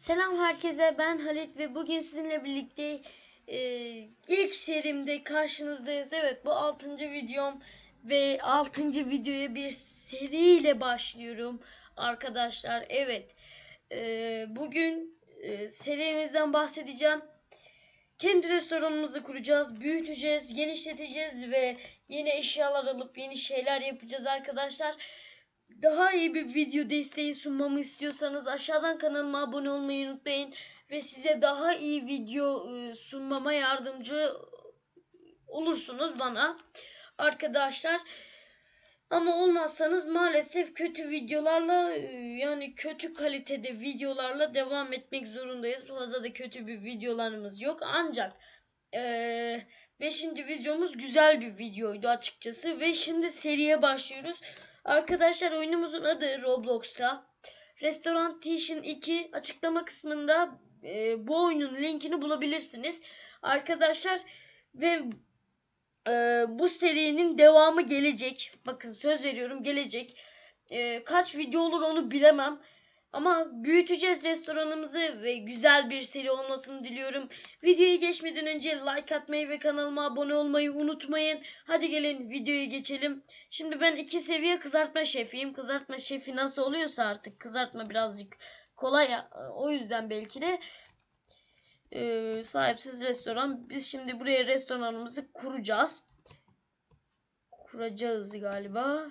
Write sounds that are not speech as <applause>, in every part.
Selam herkese ben Halit ve bugün sizinle birlikte e, ilk serimde karşınızdayız. Evet bu 6. videom ve 6. videoya bir seriyle başlıyorum arkadaşlar. Evet e, bugün e, serimizden bahsedeceğim. Kendi restoranımızı kuracağız, büyüteceğiz, genişleteceğiz ve yeni eşyalar alıp yeni şeyler yapacağız arkadaşlar. Daha iyi bir video desteği sunmamı istiyorsanız aşağıdan kanalıma abone olmayı unutmayın ve size daha iyi video e, sunmama yardımcı olursunuz bana arkadaşlar. Ama olmazsanız maalesef kötü videolarla e, yani kötü kalitede videolarla devam etmek zorundayız. Fazla da kötü bir videolarımız yok. Ancak 5. videomuz güzel bir videoydu açıkçası ve şimdi seriye başlıyoruz. Arkadaşlar oyunumuzun adı Roblox'ta. Restaurant Tation 2 açıklama kısmında e, bu oyunun linkini bulabilirsiniz. Arkadaşlar ve e, bu serinin devamı gelecek. Bakın söz veriyorum gelecek. E, kaç video olur onu bilemem. Ama büyüteceğiz restoranımızı ve güzel bir seri olmasını diliyorum. Videoya geçmeden önce like atmayı ve kanalıma abone olmayı unutmayın. Hadi gelin videoya geçelim. Şimdi ben iki seviye kızartma şefiyim. Kızartma şefi nasıl oluyorsa artık kızartma birazcık kolay. ya. O yüzden belki de e, sahipsiz restoran. Biz şimdi buraya restoranımızı kuracağız. Kuracağız galiba.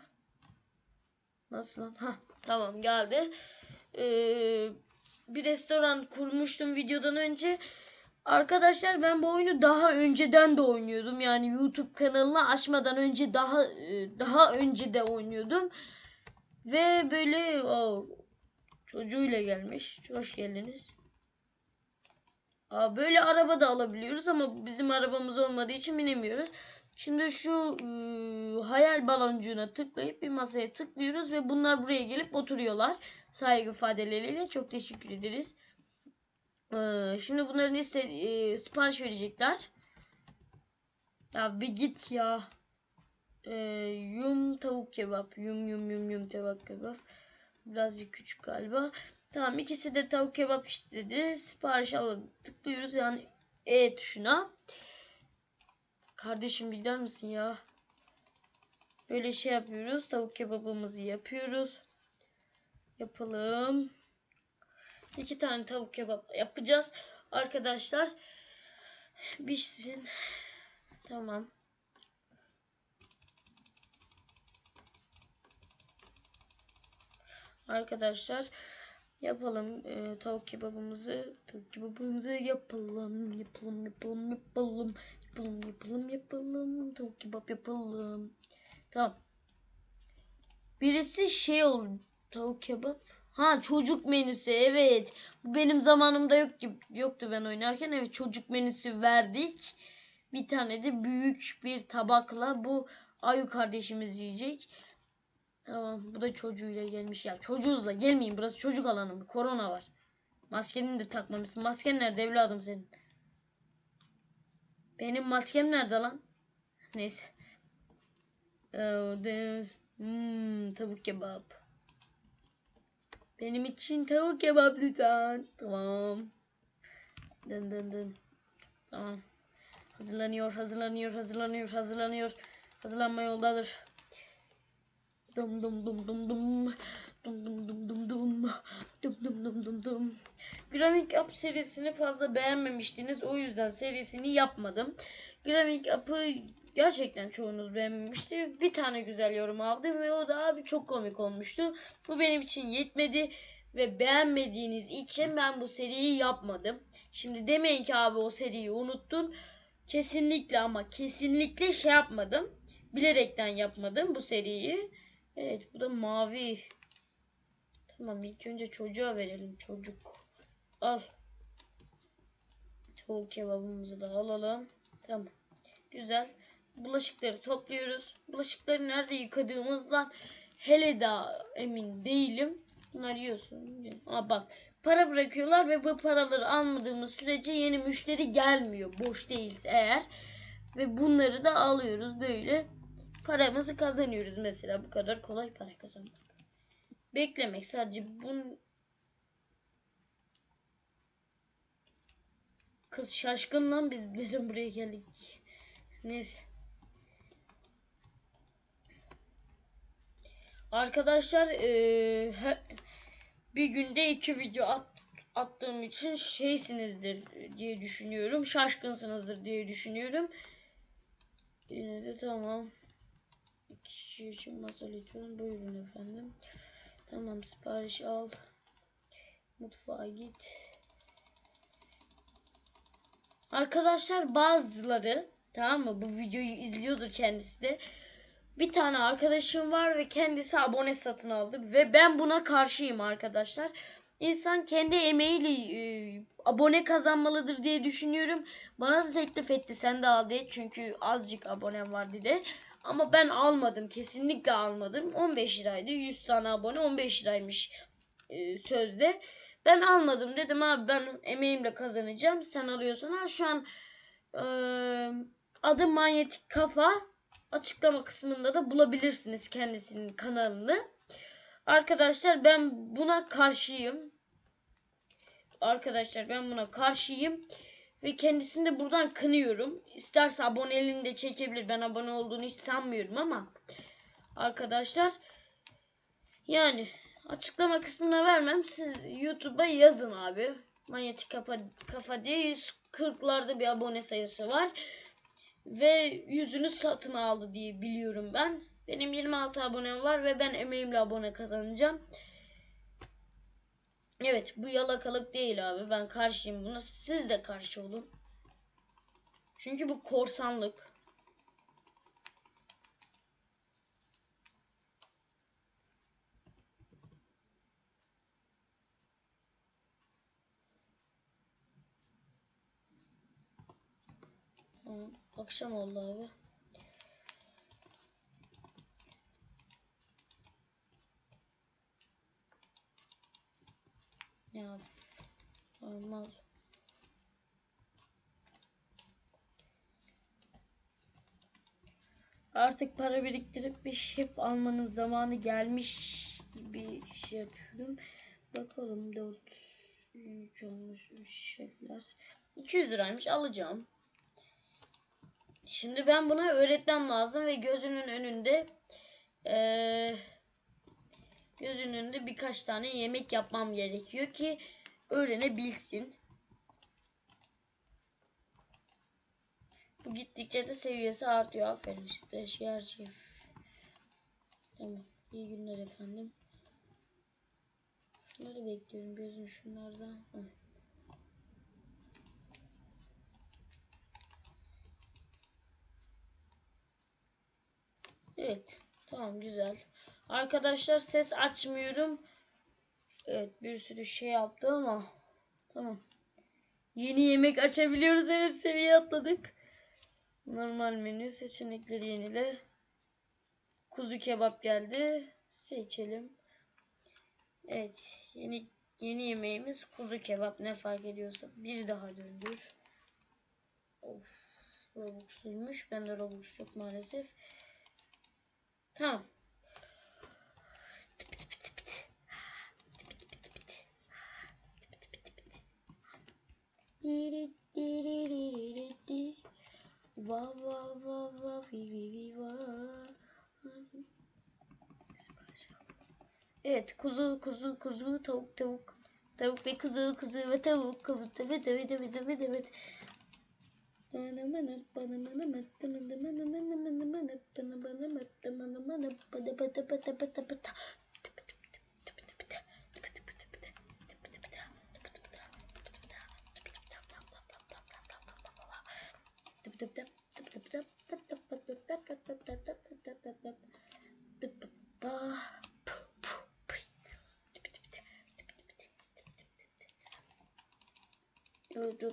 Nasıl lan? Hah, tamam geldi. Ee, bir restoran kurmuştum videodan önce. Arkadaşlar ben bu oyunu daha önceden de oynuyordum. Yani YouTube kanalını açmadan önce daha e, daha önce de oynuyordum. Ve böyle o, çocuğuyla gelmiş. Hoş geldiniz. Aa, böyle araba da alabiliyoruz ama bizim arabamız olmadığı için binemiyoruz. Şimdi şu e, hayal baloncuğuna tıklayıp bir masaya tıklıyoruz ve bunlar buraya gelip oturuyorlar. Saygı ifadeleriyle çok teşekkür ederiz. E, şimdi bunların iste, e, sipariş verecekler. Ya bir git ya. E, yum tavuk kebap. Yum yum yum yum tavuk kebap. Birazcık küçük galiba. Tamam ikisi de tavuk kebap istedi. Sipariş alalım. Tıklıyoruz yani E tuşuna. Kardeşim gider misin ya? Böyle şey yapıyoruz. Tavuk kebabımızı yapıyoruz. Yapalım. İki tane tavuk kebap yapacağız. Arkadaşlar. Pişsin. Tamam. Arkadaşlar yapalım e, tavuk kebabımızı tavuk kebabımızı yapalım yapalım yapalım yapalım yapalım yapalım yapalım tavuk kebap yapalım. Tamam. Birisi şey oldu tavuk kebap. Ha çocuk menüsü evet. Bu benim zamanımda yok yoktu ben oynarken. Evet çocuk menüsü verdik. Bir tane de büyük bir tabakla bu Ayu kardeşimiz yiyecek Tamam bu da çocuğuyla gelmiş ya. Çocuğuzla gelmeyin burası çocuk alanı mı? Korona var. Maskeni de takmamışsın. Masken nerede evladım senin? Benim maskem nerede lan? Neyse. Ee, hmm, tavuk kebap. Benim için tavuk kebap lütfen. Tamam. Dın dın dın. Tamam. Hazırlanıyor, hazırlanıyor, hazırlanıyor, hazırlanıyor. Hazırlanma yoldadır. Dum dum dum dum dum. Dum dum dum dum dum. Dum dum dum dum dum. Graving Up serisini fazla beğenmemiştiniz. O yüzden serisini yapmadım. Graving Up'ı gerçekten çoğunuz beğenmemişti. Bir tane güzel yorum aldım ve o da abi çok komik olmuştu. Bu benim için yetmedi ve beğenmediğiniz için ben bu seriyi yapmadım. Şimdi demeyin ki abi o seriyi unuttun. Kesinlikle ama kesinlikle şey yapmadım. Bilerekten yapmadım bu seriyi. Evet bu da mavi. Tamam ilk önce çocuğa verelim çocuk. Al. Tavuk kebabımızı da alalım. Tamam. Güzel. Bulaşıkları topluyoruz. Bulaşıkları nerede yıkadığımızdan hele daha emin değilim. Bunlar yiyorsun. Aa bak. Para bırakıyorlar ve bu paraları almadığımız sürece yeni müşteri gelmiyor. Boş değilse eğer. Ve bunları da alıyoruz böyle paramızı kazanıyoruz mesela. Bu kadar kolay para kazanmak. Beklemek sadece bun Kız şaşkın lan biz <laughs> neden buraya geldik. Neyse. Arkadaşlar he- bir günde iki video at, attığım için şeysinizdir diye düşünüyorum. Şaşkınsınızdır diye düşünüyorum. Yine de tamam. İki kişi için masa lütfen. Buyurun efendim. Tamam sipariş al. Mutfağa git. Arkadaşlar bazıları tamam mı bu videoyu izliyordur kendisi de. Bir tane arkadaşım var ve kendisi abone satın aldı ve ben buna karşıyım arkadaşlar. İnsan kendi emeğiyle e, abone kazanmalıdır diye düşünüyorum. Bana da teklif etti sen de al diye çünkü azıcık abonem var dedi. Ama ben almadım kesinlikle almadım. 15 liraydı 100 tane abone 15 liraymış e, sözde. Ben almadım dedim abi ben emeğimle kazanacağım. Sen alıyorsan al şu an e, adı manyetik kafa açıklama kısmında da bulabilirsiniz kendisinin kanalını. Arkadaşlar ben buna karşıyım. Arkadaşlar ben buna karşıyım. Ve kendisini de buradan kınıyorum. İsterse aboneliğini de çekebilir. Ben abone olduğunu hiç sanmıyorum ama. Arkadaşlar. Yani açıklama kısmına vermem. Siz YouTube'a yazın abi. Manyetik kafa, kafa diye 140'larda bir abone sayısı var. Ve yüzünü satın aldı diye biliyorum ben. Benim 26 abonem var ve ben emeğimle abone kazanacağım. Evet bu yalakalık değil abi. Ben karşıyım buna. Siz de karşı olun. Çünkü bu korsanlık. Akşam oldu abi. Ya olmaz. Artık para biriktirip bir şef almanın zamanı gelmiş gibi şey yapıyorum. Bakalım 4 3 olmuş şefler. 200 liraymış alacağım. Şimdi ben buna öğretmem lazım ve gözünün önünde eee gözünün önünde birkaç tane yemek yapmam gerekiyor ki öğrenebilsin. Bu gittikçe de seviyesi artıyor. Aferin işte yer şef. Tamam. İyi günler efendim. Şunları bekliyorum. Gözüm şunlarda. Hı. Evet. Tamam güzel. Arkadaşlar ses açmıyorum. Evet bir sürü şey yaptı ama. Tamam. Yeni yemek açabiliyoruz. Evet seviye atladık. Normal menü seçenekleri yenile. Kuzu kebap geldi. Seçelim. Evet yeni yeni yemeğimiz kuzu kebap ne fark ediyorsa bir daha döndür. Of Robux'luymuş. Bende Robux yok maalesef. Tamam. Va va va va vi vi vi va. Evet kuzu kuzu kuzu tavuk tavuk tavuk ve kuzu kuzu ve tavuk kuzu evet evet evet evet evet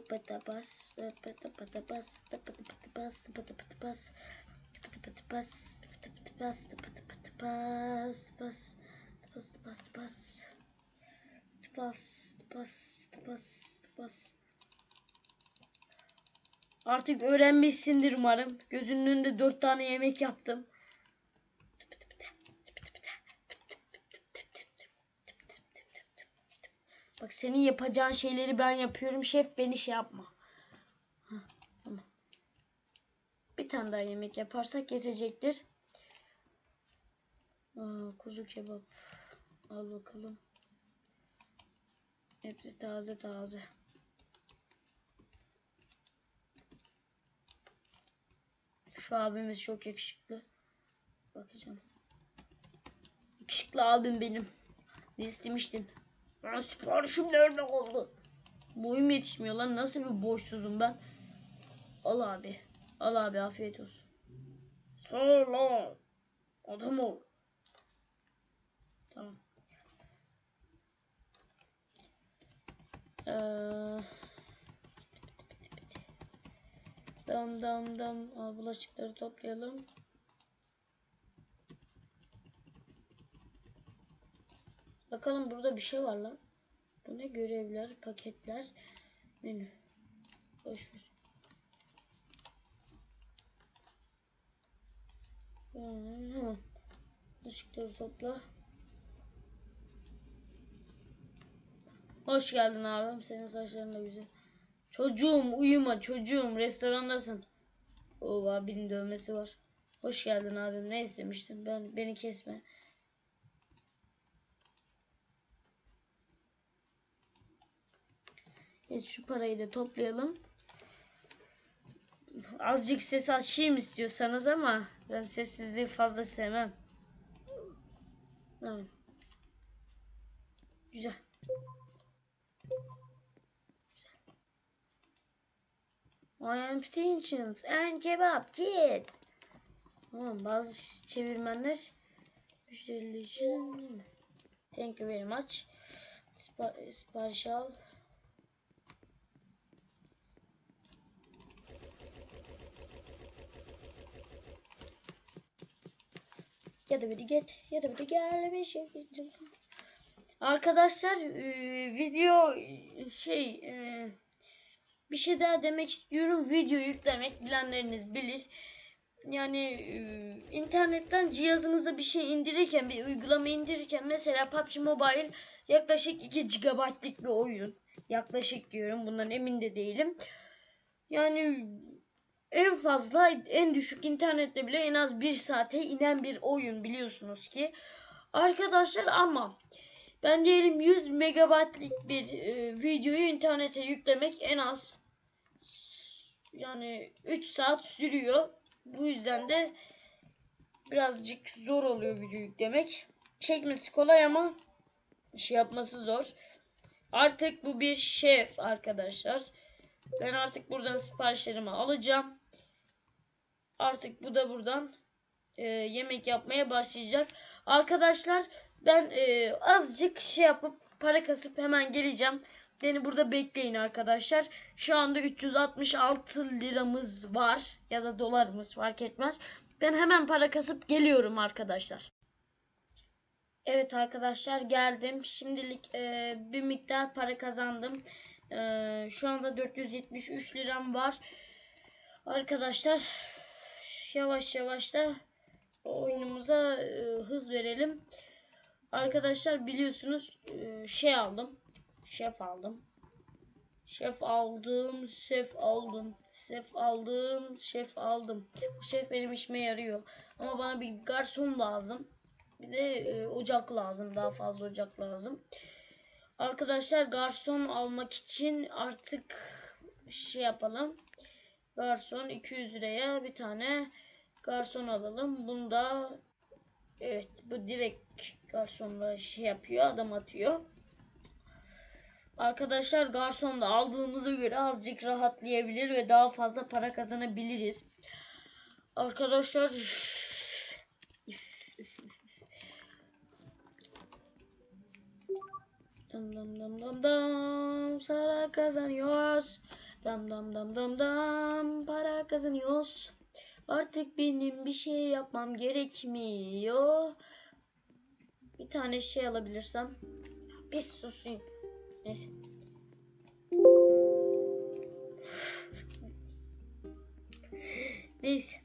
Патапас, патапас, патапас, патапас, патапас, патапас, патапас, пас, пас, пас, пас, пас, пас, пас, пас. Artık öğrenmişsindir umarım. Gözünün önünde dört tane yemek yaptım. Bak senin yapacağın şeyleri ben yapıyorum. Şef beni şey yapma. Bir tane daha yemek yaparsak yetecektir. Aa, kuzu kebap. Al bakalım. Hepsi taze taze. Şu abimiz çok yakışıklı. Bakacağım. Yakışıklı abim benim. Ne istemiştin? Ya siparişim nerede oldu? Boyum yetişmiyor lan. Nasıl bir boşsuzum ben? Al abi. Al abi afiyet olsun. Sağ ol. Adam ol. Tamam. Ee, dam dam dam. Aa, bulaşıkları toplayalım. Bakalım burada bir şey var lan. Bu ne? Görevler, paketler, menü. Boş ver. Hmm. Işıkları topla. Hoş geldin abim. Senin saçların da güzel. Çocuğum uyuma çocuğum. Restorandasın. O abinin dövmesi var. Hoş geldin abim. Ne istemiştin? Ben beni kesme. Evet şu parayı da toplayalım. Azıcık ses açayım istiyorsanız ama ben sessizliği fazla sevmem. Tamam. Güzel. I am tensions and kebap kit. Tamam bazı çevirmenler müşteriler için Thank you very much. Spa sipariş. Ya da biri get ya da biri gel bir şey. Arkadaşlar video şey e, bir şey daha demek istiyorum. Video yüklemek bilenleriniz bilir. Yani e, internetten cihazınıza bir şey indirirken bir uygulama indirirken mesela PUBG Mobile yaklaşık 2 GB'lık bir oyun. Yaklaşık diyorum. Bundan emin de değilim. Yani en fazla en düşük internette bile en az bir saate inen bir oyun biliyorsunuz ki. Arkadaşlar ama ben diyelim 100 megabaytlık bir e, videoyu internete yüklemek en az yani 3 saat sürüyor. Bu yüzden de birazcık zor oluyor video yüklemek. Çekmesi kolay ama şey yapması zor. Artık bu bir şef arkadaşlar. Ben artık buradan siparişlerimi alacağım. Artık bu da buradan e, yemek yapmaya başlayacak. Arkadaşlar ben e, azıcık şey yapıp para kasıp hemen geleceğim. Beni burada bekleyin arkadaşlar. Şu anda 366 liramız var. Ya da dolarımız fark etmez. Ben hemen para kasıp geliyorum arkadaşlar. Evet arkadaşlar geldim. Şimdilik e, bir miktar para kazandım. E, şu anda 473 liram var. Arkadaşlar yavaş yavaş da oyunumuza e, hız verelim. Arkadaşlar biliyorsunuz e, şey aldım. Şef aldım. Şef aldım, şef aldım, şef aldım, şef aldım. Şef benim işime yarıyor. Ama bana bir garson lazım. Bir de e, ocak lazım. Daha fazla ocak lazım. Arkadaşlar garson almak için artık şey yapalım. Garson 200 liraya bir tane garson alalım. Bunda evet bu direkt garsonla şey yapıyor. Adam atıyor. Arkadaşlar garson da aldığımıza göre azıcık rahatlayabilir ve daha fazla para kazanabiliriz. Arkadaşlar Dam dam dam dam dam para kazanıyoruz. Dam dam dam dam dam para kazanıyoruz. Artık benim bir şey yapmam gerekmiyor. Bir tane şey alabilirsem. Bir susayım. Neyse. Neyse.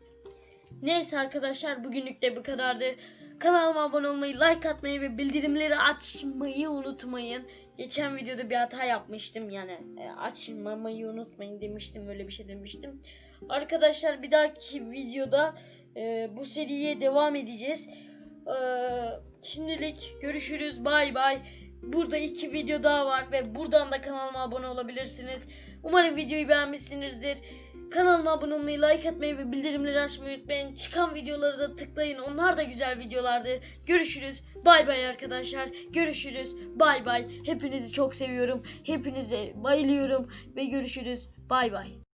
Neyse arkadaşlar bugünlük de bu kadardı. Kanalıma abone olmayı, like atmayı ve bildirimleri açmayı unutmayın. Geçen videoda bir hata yapmıştım yani e, açmamayı unutmayın demiştim öyle bir şey demiştim. Arkadaşlar bir dahaki videoda e, bu seriye devam edeceğiz. E, şimdilik görüşürüz. Bay bay. Burada iki video daha var ve buradan da kanalıma abone olabilirsiniz. Umarım videoyu beğenmişsinizdir. Kanalıma abone olmayı, like atmayı ve bildirimleri açmayı unutmayın. Çıkan videoları da tıklayın. Onlar da güzel videolardı. Görüşürüz. Bay bay arkadaşlar. Görüşürüz. Bay bay. Hepinizi çok seviyorum. Hepinize bayılıyorum ve görüşürüz. Bay bay.